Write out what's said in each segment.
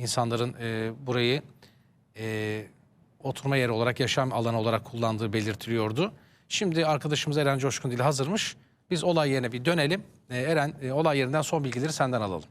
insanların e, burayı e, oturma yeri olarak, yaşam alanı olarak kullandığı belirtiliyordu. Şimdi arkadaşımız Eren Coşkun Dil hazırmış. Biz olay yerine bir dönelim. E, Eren, e, olay yerinden son bilgileri senden alalım.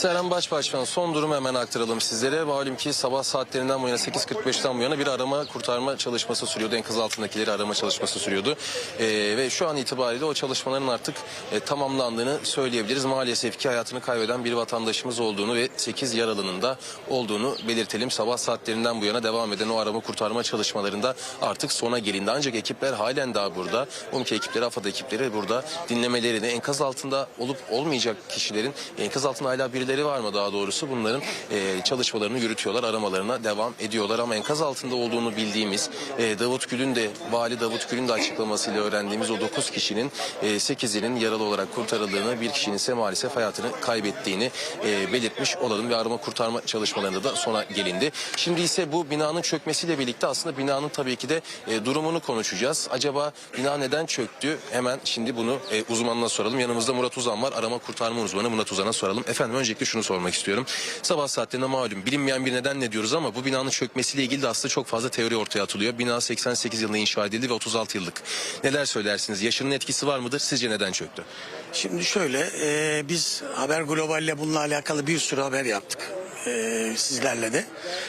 Seren Başbaşkan son durumu hemen aktaralım sizlere. Malum ki sabah saatlerinden bu yana 8.45'ten bu yana bir arama kurtarma çalışması sürüyordu. Enkaz altındakileri arama çalışması sürüyordu. Ee, ve şu an itibariyle o çalışmaların artık e, tamamlandığını söyleyebiliriz. Maalesef ki hayatını kaybeden bir vatandaşımız olduğunu ve 8 yaralının da olduğunu belirtelim. Sabah saatlerinden bu yana devam eden o arama kurtarma çalışmalarında artık sona gelindi. Ancak ekipler halen daha burada. UMKE ekipleri, AFAD ekipleri burada dinlemelerini enkaz altında olup olmayacak kişilerin enkaz altında hala birileri var mı daha doğrusu bunların e, çalışmalarını yürütüyorlar, aramalarına devam ediyorlar. Ama enkaz altında olduğunu bildiğimiz e, Davut Gül'ün de Vali Davut Gül'ün de açıklamasıyla öğrendiğimiz o 9 kişinin e, 8'inin yaralı olarak kurtarıldığını, bir kişinin ise maalesef hayatını kaybettiğini e, belirtmiş olalım ve arama kurtarma çalışmalarında da sona gelindi. Şimdi ise bu binanın çökmesiyle birlikte aslında binanın tabii ki de e, durumunu konuşacağız. Acaba bina neden çöktü? Hemen şimdi bunu e, uzmanına soralım. Yanımızda Murat Uzan var. Arama kurtarma uzmanı Murat Uzan'a soralım. Efendim öncelikle şunu sormak istiyorum. Sabah saatlerinde malum bilinmeyen bir neden ne diyoruz ama bu binanın çökmesiyle ilgili de aslında çok fazla teori ortaya atılıyor. Bina 88 yılında inşa edildi ve 36 yıllık. Neler söylersiniz? Yaşının etkisi var mıdır? Sizce neden çöktü? Şimdi şöyle e, biz Haber Global'le bununla alakalı bir sürü haber yaptık e, sizlerle de.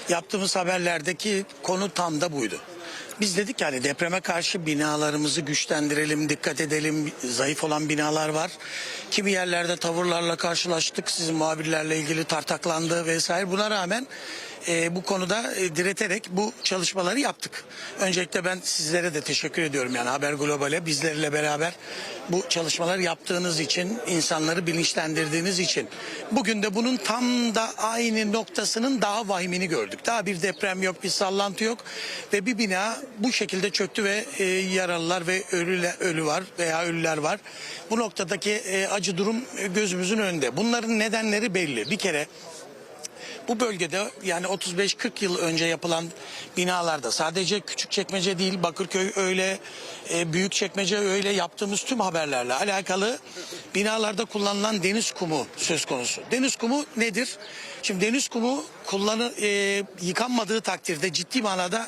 Yaptığımız haberlerdeki konu tam da buydu. Biz dedik yani depreme karşı binalarımızı güçlendirelim, dikkat edelim. Zayıf olan binalar var. Kimi yerlerde tavırlarla karşılaştık. Sizin muhabirlerle ilgili tartaklandı vesaire. Buna rağmen e, bu konuda e, direterek bu çalışmaları yaptık. Öncelikle ben sizlere de teşekkür ediyorum yani Haber Global'e bizlerle beraber bu çalışmaları yaptığınız için, insanları bilinçlendirdiğiniz için. Bugün de bunun tam da aynı noktasının daha vahimini gördük. Daha bir deprem yok, bir sallantı yok ve bir bina bu şekilde çöktü ve e, yaralılar ve ölüler, ölü var veya ölüler var. Bu noktadaki e, acı durum e, gözümüzün önünde. Bunların nedenleri belli. Bir kere bu bölgede yani 35-40 yıl önce yapılan binalarda sadece küçük çekmece değil Bakırköy öyle e, büyük çekmece öyle yaptığımız tüm haberlerle alakalı binalarda kullanılan deniz kumu söz konusu. Deniz kumu nedir? Şimdi deniz kumu kullanı e, yıkanmadığı takdirde ciddi manada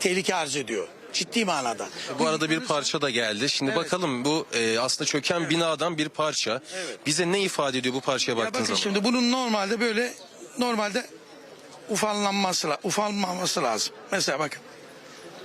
tehlike arz ediyor. Ciddi manada. Bu arada bir parça da geldi. Şimdi Evet. bakalım bu e, aslında çöken binadan bir parça. Bize ne ifade ediyor bu parçaya Ya bakın zaman? şimdi bunun normalde böyle normalde ufallanması, la- ufalmaması lazım. Mesela bakın.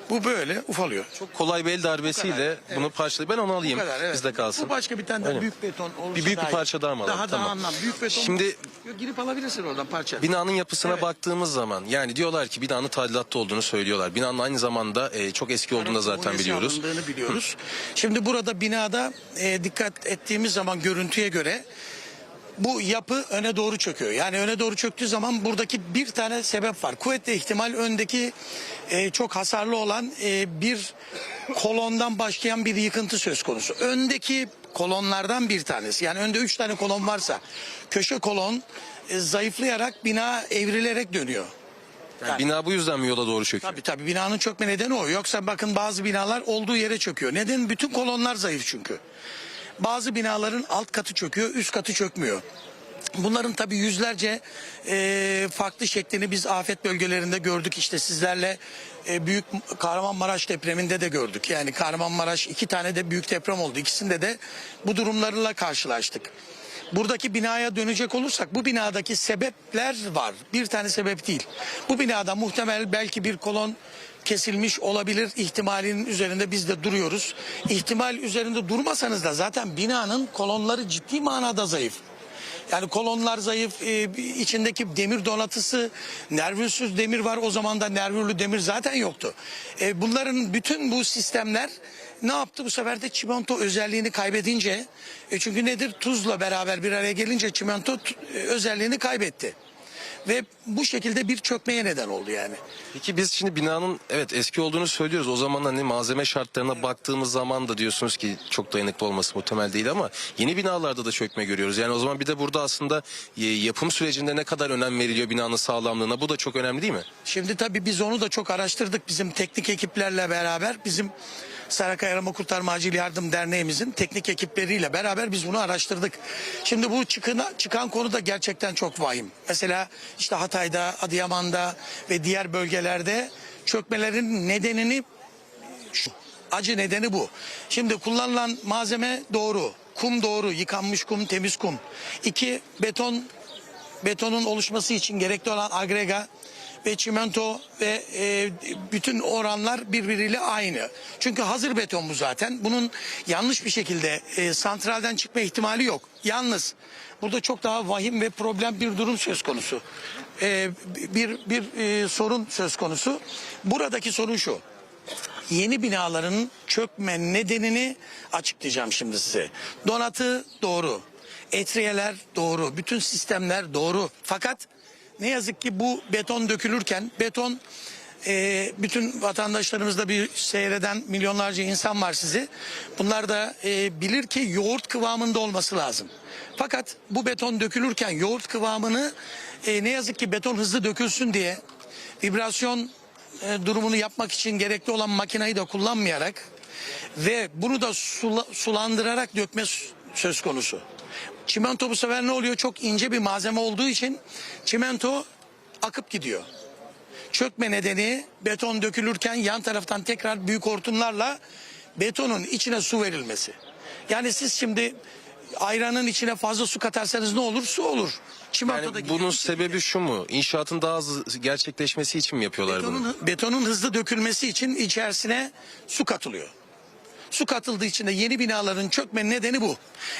Bu böyle ufalıyor. Çok kolay bir el darbesiyle Bu kadar, bunu parçalayıp ben onu Bu alayım. kadar, evet. Bizde kalsın. Bu başka bir tane de Öyle. büyük beton olursa Bir büyük bir daha iyi. parça daha mı alalım? Daha Tamam. daha anlam. Büyük beton. Şimdi- Yok, girip alabilirsin oradan parça. Binanın yapısına Evet. baktığımız zaman yani diyorlar ki binanın tadilatta olduğunu söylüyorlar. Binanın aynı zamanda e, çok eski olduğunu da zaten Numunesi biliyoruz. alındığını biliyoruz. Şimdi burada binada e, dikkat ettiğimiz zaman görüntüye göre bu yapı öne doğru çöküyor. Yani öne doğru çöktüğü zaman buradaki bir tane sebep var. Kuvvetle ihtimal öndeki e, çok hasarlı olan e, bir kolondan başlayan bir yıkıntı söz konusu. Öndeki kolonlardan bir tanesi. Yani önde üç tane kolon varsa köşe kolon e, zayıflayarak bina evrilerek dönüyor. Yani bina bu yüzden mi yola doğru çöküyor? Tabii tabii binanın çökme nedeni o. Yoksa bakın bazı binalar olduğu yere çöküyor. Neden? Bütün kolonlar zayıf çünkü. Bazı binaların alt katı çöküyor, üst katı çökmüyor. Bunların tabii yüzlerce e, farklı şeklini biz afet bölgelerinde gördük. İşte sizlerle e, büyük Kahramanmaraş depreminde de gördük. Yani Kahramanmaraş iki tane de büyük deprem oldu. İkisinde de bu durumlarla karşılaştık. Buradaki binaya dönecek olursak bu binadaki sebepler var. Bir tane sebep değil. Bu binada muhtemel belki bir kolon kesilmiş olabilir ihtimalinin üzerinde biz de duruyoruz. İhtimal üzerinde durmasanız da zaten binanın kolonları ciddi manada zayıf. Yani kolonlar zayıf, e, içindeki demir donatısı, nervüsüz demir var. O zaman da nervürlü demir zaten yoktu. E, bunların bütün bu sistemler ne yaptı bu sefer de çimento özelliğini kaybedince, e, çünkü nedir tuzla beraber bir araya gelince çimento e, özelliğini kaybetti. Ve bu şekilde bir çökmeye neden oldu yani. Peki biz şimdi binanın evet eski olduğunu söylüyoruz. O zaman hani malzeme şartlarına baktığımız zaman da diyorsunuz ki çok dayanıklı olması muhtemel değil ama yeni binalarda da çökme görüyoruz. Yani o zaman bir de burada aslında e, yapım sürecinde ne kadar önem veriliyor binanın sağlamlığına bu da çok önemli değil mi? Şimdi tabii biz onu da çok araştırdık bizim teknik ekiplerle beraber. Bizim Sarakay Arama Kurtarma Acil Yardım Derneğimizin teknik ekipleriyle beraber biz bunu araştırdık. Şimdi bu çıkına, çıkan konu da gerçekten çok vahim. Mesela işte Hatay'da, Adıyaman'da ve diğer bölgelerde çökmelerin nedenini şu. Acı nedeni bu. Şimdi kullanılan malzeme doğru. Kum doğru. Yıkanmış kum, temiz kum. İki, beton betonun oluşması için gerekli olan agrega ve çimento ve e, bütün oranlar birbiriyle aynı. Çünkü hazır beton bu zaten. Bunun yanlış bir şekilde e, santralden çıkma ihtimali yok. Yalnız burada çok daha vahim ve problem bir durum söz konusu. E, bir bir e, sorun söz konusu. Buradaki sorun şu yeni binaların çökme nedenini açıklayacağım şimdi size. Donatı doğru. Etriyeler doğru. Bütün sistemler doğru. Fakat ne yazık ki bu beton dökülürken beton e, bütün vatandaşlarımızda bir seyreden milyonlarca insan var sizi. Bunlar da e, bilir ki yoğurt kıvamında olması lazım. Fakat bu beton dökülürken yoğurt kıvamını e, ne yazık ki beton hızlı dökülsün diye vibrasyon e, durumunu yapmak için gerekli olan makinayı da kullanmayarak ve bunu da sula- sulandırarak dökme söz konusu. Çimento bu sefer ne oluyor? Çok ince bir malzeme olduğu için çimento akıp gidiyor. Çökme nedeni beton dökülürken yan taraftan tekrar büyük hortumlarla betonun içine su verilmesi. Yani siz şimdi ayranın içine fazla su katarsanız ne olur? Su olur. Çimento da Yani bunun sebebi şu mu? İnşaatın daha hızlı gerçekleşmesi için mi yapıyorlar bunu? Betonun, betonun hızlı dökülmesi için içerisine su katılıyor. Su katıldığı için de yeni binaların çökme nedeni bu.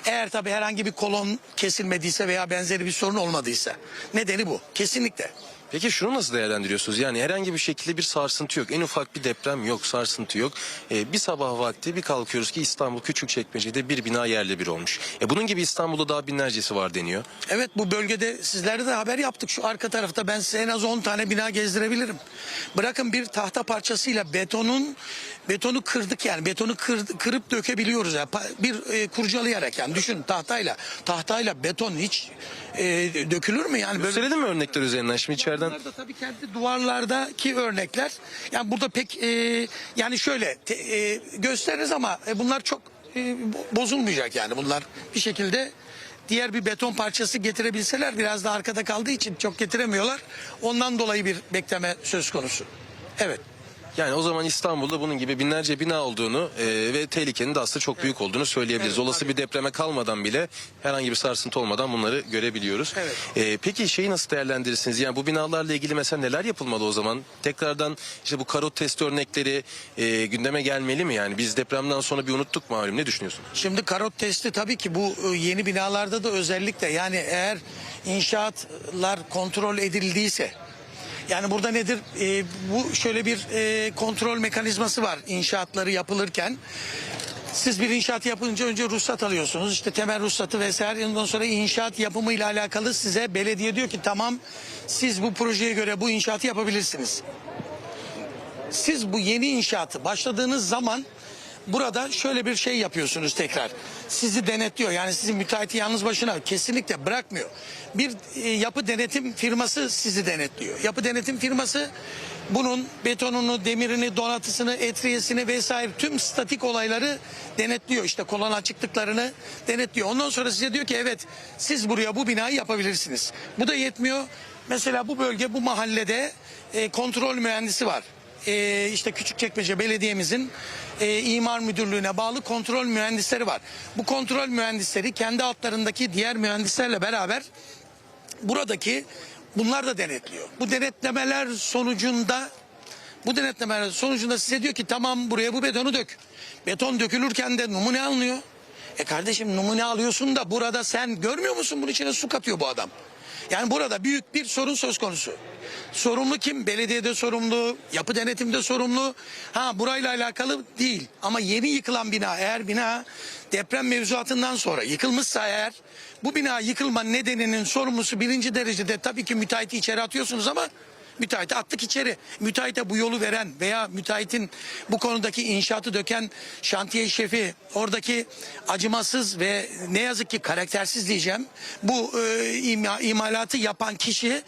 Eğer tabii herhangi bir kolon kesilmediyse veya benzeri bir sorun olmadıysa. Nedeni bu. Kesinlikle. Peki şunu nasıl değerlendiriyorsunuz? Yani herhangi bir şekilde bir sarsıntı yok. En ufak bir deprem yok, sarsıntı yok. Ee, bir sabah vakti bir kalkıyoruz ki İstanbul Küçükçekmece'de bir bina yerle bir olmuş. E, bunun gibi İstanbul'da daha binlercesi var deniyor. Evet bu bölgede sizlere de haber yaptık. Şu arka tarafta ben size en az 10 tane bina gezdirebilirim. Bırakın bir tahta parçasıyla betonun betonu kırdık yani. Betonu kır- kırıp dökebiliyoruz. Yani. Bir e, kurcalayarak yani düşün tahtayla. Tahtayla beton hiç e, dökülür mü yani? Böyle Gösterelim mi örnekler üzerinden? Şimdi içeriden Bunlar da tabii kendi duvarlardaki örnekler. Yani burada pek e, yani şöyle te- e, gösteririz ama e, bunlar çok e, bo- bozulmayacak yani bunlar bir şekilde diğer bir beton parçası getirebilseler biraz da arkada kaldığı için çok getiremiyorlar. Ondan dolayı bir bekleme söz konusu. Evet. Yani o zaman İstanbul'da bunun gibi binlerce bina olduğunu e, ve tehlikenin de aslında çok büyük olduğunu söyleyebiliriz. Evet, Olası tabii. bir depreme kalmadan bile herhangi bir sarsıntı olmadan bunları görebiliyoruz. Evet. E, peki şeyi nasıl değerlendirirsiniz? Yani bu binalarla ilgili mesela neler yapılmalı o zaman? Tekrardan işte bu karot testi örnekleri e, gündeme gelmeli mi? Yani biz depremden sonra bir unuttuk malum. Ne düşünüyorsun? Şimdi karot testi tabii ki bu e, yeni binalarda da özellikle yani eğer inşaatlar kontrol edildiyse yani burada nedir? E, bu şöyle bir e, kontrol mekanizması var inşaatları yapılırken. Siz bir inşaat yapınca önce ruhsat alıyorsunuz. İşte temel ruhsatı vesaire. Ondan sonra inşaat yapımıyla alakalı size belediye diyor ki tamam siz bu projeye göre bu inşaatı yapabilirsiniz. Siz bu yeni inşaatı başladığınız zaman burada şöyle bir şey yapıyorsunuz tekrar. Sizi denetliyor. Yani sizin müteahhiti yalnız başına kesinlikle bırakmıyor. Bir e, yapı denetim firması sizi denetliyor. Yapı denetim firması bunun betonunu, demirini, donatısını, etriyesini vesaire tüm statik olayları denetliyor. İşte kolon açıklıklarını denetliyor. Ondan sonra size diyor ki evet siz buraya bu binayı yapabilirsiniz. Bu da yetmiyor. Mesela bu bölge bu mahallede e, kontrol mühendisi var e, işte Küçükçekmece Belediye'mizin e, imar müdürlüğüne bağlı kontrol mühendisleri var. Bu kontrol mühendisleri kendi altlarındaki diğer mühendislerle beraber buradaki bunlar da denetliyor. Bu denetlemeler sonucunda bu denetlemeler sonucunda size diyor ki tamam buraya bu betonu dök. Beton dökülürken de numune alınıyor. E kardeşim numune alıyorsun da burada sen görmüyor musun bunun içine su katıyor bu adam. Yani burada büyük bir sorun söz konusu. Sorumlu kim? Belediyede sorumlu, yapı denetimde sorumlu. Ha burayla alakalı değil. Ama yeni yıkılan bina eğer bina deprem mevzuatından sonra yıkılmışsa eğer bu bina yıkılma nedeninin sorumlusu birinci derecede tabii ki müteahhiti içeri atıyorsunuz ama Müteahhiti attık içeri. Müteahhite bu yolu veren veya müteahhitin bu konudaki inşaatı döken şantiye şefi, oradaki acımasız ve ne yazık ki karaktersiz diyeceğim. Bu e, ima- imalatı yapan kişi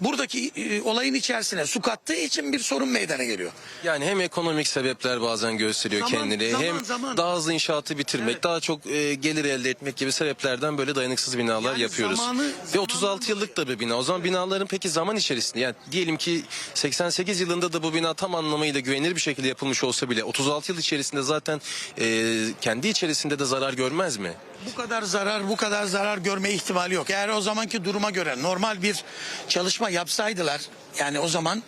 buradaki e, olayın içerisine su kattığı için bir sorun meydana geliyor. Yani hem ekonomik sebepler bazen gösteriyor Zaman- kendini zaman- hem zaman. daha hızlı inşaatı bitirmek, Evet. daha çok e, gelir elde etmek gibi sebeplerden böyle dayanıksız binalar Yani yapıyoruz. zamanı- Ve 36 yıllık da bir bina. O zaman binaların peki zaman içerisinde yani diyelim ki 88 yılında da bu bina tam anlamıyla güvenilir bir şekilde yapılmış olsa bile 36 yıl içerisinde zaten e, kendi içerisinde de zarar görmez mi? Bu kadar zarar, bu kadar zarar görme ihtimali yok. Eğer o zamanki duruma göre normal bir çalışma yapsaydılar, yani o zaman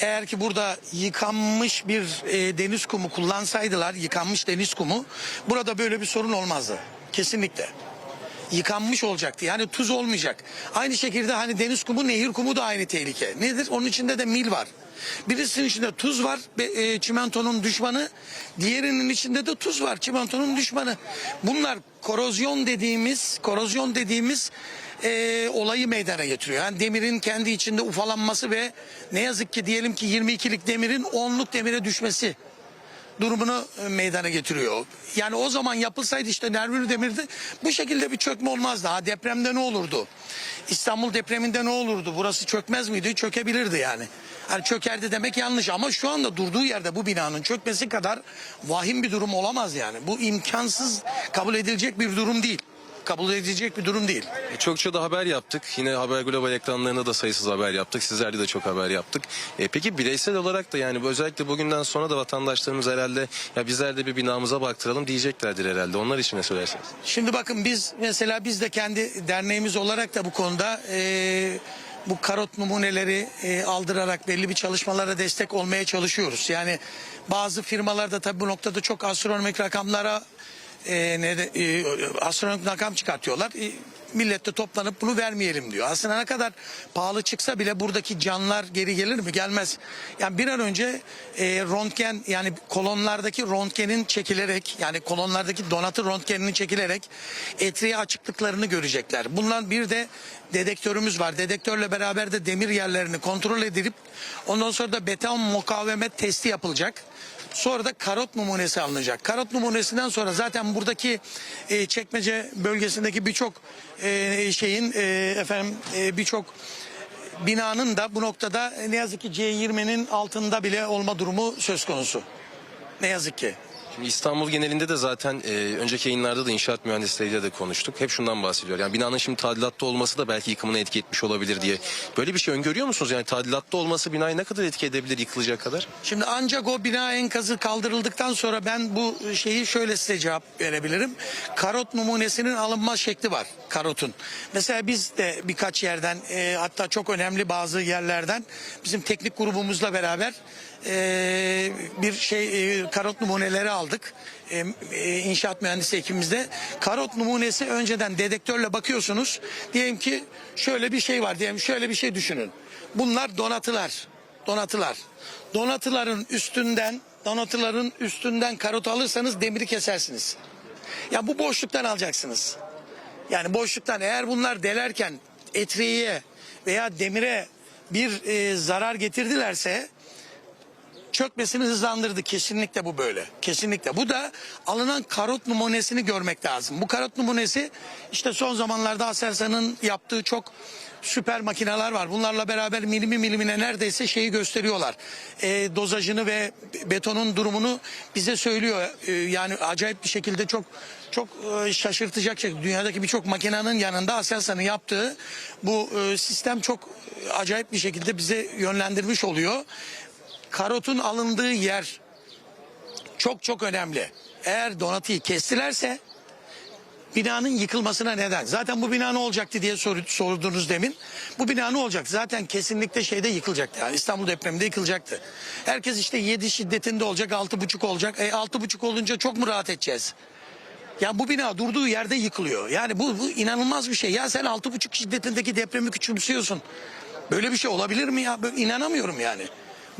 eğer ki burada yıkanmış bir e, deniz kumu kullansaydılar, yıkanmış deniz kumu, burada böyle bir sorun olmazdı. Kesinlikle. Yıkanmış olacaktı. Yani tuz olmayacak. Aynı şekilde hani deniz kumu, nehir kumu da aynı tehlike. Nedir? Onun içinde de mil var. Birisinin içinde tuz var, e, çimentonun düşmanı. Diğerinin içinde de tuz var, çimentonun düşmanı. Bunlar korozyon dediğimiz, korozyon dediğimiz e, olayı meydana getiriyor. Yani demirin kendi içinde ufalanması ve ne yazık ki diyelim ki 22'lik demirin 10'luk demire düşmesi durumunu e, meydana getiriyor. Yani o zaman yapılsaydı işte Nervür Demir'de bu şekilde bir çökme olmazdı. Ha depremde ne olurdu? İstanbul depreminde ne olurdu? Burası çökmez miydi? Çökebilirdi yani. Hani çökerdi demek yanlış ama şu anda durduğu yerde bu binanın çökmesi kadar vahim bir durum olamaz yani. Bu imkansız kabul edilecek bir durum değil. Kabul edilecek bir durum değil. E, Çokça da haber yaptık. Yine Haber Global ekranlarında da sayısız haber yaptık. Sizlerle de çok haber yaptık. E, peki bireysel olarak da yani özellikle bugünden sonra da vatandaşlarımız herhalde ya bizler de bir binamıza baktıralım diyeceklerdir herhalde. Onlar için ne söylersiniz? Şimdi bakın biz mesela biz de kendi derneğimiz olarak da bu konuda e, bu karot numuneleri e, aldırarak belli bir çalışmalara destek olmaya çalışıyoruz. Yani bazı firmalar da tabii bu noktada çok astronomik rakamlara e, ne de, e, astronomik rakam çıkartıyorlar. E, millet toplanıp bunu vermeyelim diyor. Aslında ne kadar pahalı çıksa bile buradaki canlar geri gelir mi? Gelmez. Yani bir an önce e, röntgen yani kolonlardaki röntgenin çekilerek yani kolonlardaki donatı röntgeninin çekilerek etriye açıklıklarını görecekler. Bundan bir de dedektörümüz var. Dedektörle beraber de demir yerlerini kontrol edilip ondan sonra da beton mukavemet testi yapılacak. Sonra da karot numunesi alınacak. Karot numunesinden sonra zaten buradaki e, çekmece bölgesindeki birçok e, şeyin e, efendim e, birçok binanın da bu noktada ne yazık ki C20'nin altında bile olma durumu söz konusu. Ne yazık ki. Şimdi İstanbul genelinde de zaten e, önceki yayınlarda da inşaat mühendisleriyle de konuştuk. Hep şundan bahsediyor. Yani binanın şimdi tadilatta olması da belki yıkımına etki etmiş olabilir diye. Böyle bir şey öngörüyor musunuz? Yani tadilatta olması binayı ne kadar etki edebilir yıkılacak kadar? Şimdi ancak o bina enkazı kaldırıldıktan sonra ben bu şeyi şöyle size cevap verebilirim. Karot numunesinin alınma şekli var karotun. Mesela biz de birkaç yerden e, hatta çok önemli bazı yerlerden bizim teknik grubumuzla beraber e, bir şey e, karot numuneleri aldık. E, e, inşaat mühendisi ekibimizde. Karot numunesi önceden dedektörle bakıyorsunuz. Diyelim ki şöyle bir şey var diyelim şöyle bir şey düşünün. Bunlar donatılar donatılar. Donatıların üstünden donatıların üstünden karot alırsanız demiri kesersiniz. Ya bu boşluktan alacaksınız. Yani boşluktan eğer bunlar delerken etriğe veya demire bir e, zarar getirdilerse çökmesini hızlandırdı. Kesinlikle bu böyle. Kesinlikle. Bu da alınan karot numunesini görmek lazım. Bu karot numunesi işte son zamanlarda Aselsan'ın yaptığı çok süper makineler var. Bunlarla beraber milimi milimine neredeyse şeyi gösteriyorlar. E, dozajını ve betonun durumunu bize söylüyor. E, yani acayip bir şekilde çok çok e, şaşırtacak şekilde dünyadaki birçok makinenin yanında Aselsan'ın yaptığı bu e, sistem çok acayip bir şekilde bize yönlendirmiş oluyor karotun alındığı yer çok çok önemli. Eğer donatıyı kestilerse binanın yıkılmasına neden. Zaten bu bina ne olacaktı diye sor- sordunuz demin. Bu bina ne olacak? Zaten kesinlikle şeyde yıkılacaktı. Yani İstanbul depreminde yıkılacaktı. Herkes işte 7 şiddetinde olacak, altı buçuk olacak. E altı buçuk olunca çok mu rahat edeceğiz? Ya bu bina durduğu yerde yıkılıyor. Yani bu, bu inanılmaz bir şey. Ya sen altı buçuk şiddetindeki depremi küçümsüyorsun. Böyle bir şey olabilir mi ya? Böyle inanamıyorum yani.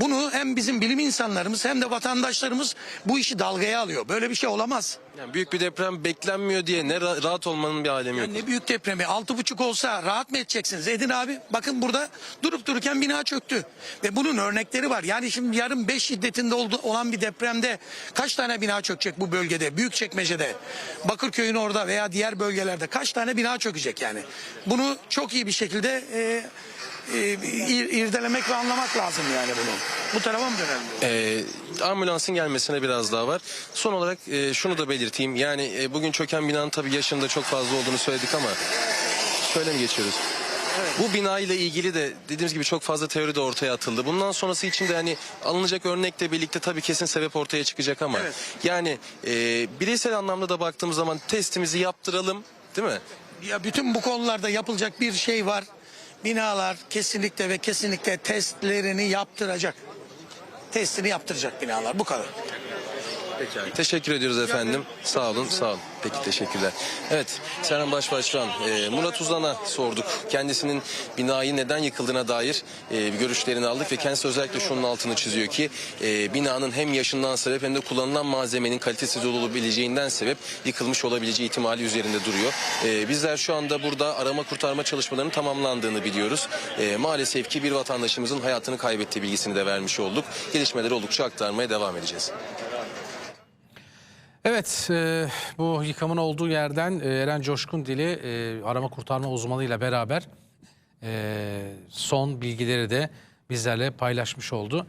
Bunu hem bizim bilim insanlarımız hem de vatandaşlarımız bu işi dalgaya alıyor. Böyle bir şey olamaz. Yani büyük bir deprem beklenmiyor diye ne ra- rahat olmanın bir alemi yok. Ne büyük depremi altı buçuk olsa rahat mı edeceksiniz? Edin abi bakın burada durup dururken bina çöktü. Ve bunun örnekleri var. Yani şimdi yarın 5 şiddetinde oldu, olan bir depremde kaç tane bina çökecek bu bölgede? Büyükçekmece'de, Bakırköy'ün orada veya diğer bölgelerde kaç tane bina çökecek yani? Bunu çok iyi bir şekilde e, e, ir- irdelemek ve anlamak lazım yani bunu. Bu tarafa mı dönelim? Ee, ambulansın gelmesine biraz daha var. Son olarak e, şunu da belirteyim. Yani e, bugün çöken binanın tabii yaşında çok fazla olduğunu söyledik ama şöyle mi geçiyoruz? Bu bina ile ilgili de dediğimiz gibi çok fazla teori de ortaya atıldı. Bundan sonrası için de hani alınacak örnekle birlikte tabii kesin sebep ortaya çıkacak ama Evet. yani e, bireysel anlamda da baktığımız zaman testimizi yaptıralım değil mi? Ya bütün bu konularda yapılacak bir şey var. Binalar kesinlikle ve kesinlikle testlerini yaptıracak. Testini yaptıracak binalar bu kadar. Teşekkür ediyoruz efendim. Sağ olun, sağ olun. Peki teşekkürler. Evet, Serhan Başbaşkan, e, Murat Uzan'a sorduk. Kendisinin binayı neden yıkıldığına dair e, görüşlerini aldık ve kendisi özellikle şunun altını çiziyor ki e, binanın hem yaşından sebep hem de kullanılan malzemenin kalitesiz olabileceğinden sebep yıkılmış olabileceği ihtimali üzerinde duruyor. E, bizler şu anda burada arama kurtarma çalışmalarının tamamlandığını biliyoruz. E, maalesef ki bir vatandaşımızın hayatını kaybettiği bilgisini de vermiş olduk. Gelişmeleri oldukça aktarmaya devam edeceğiz. Evet, e, bu yıkımın olduğu yerden e, Eren Coşkun Dili e, arama kurtarma uzmanıyla beraber e, son bilgileri de bizlerle paylaşmış oldu.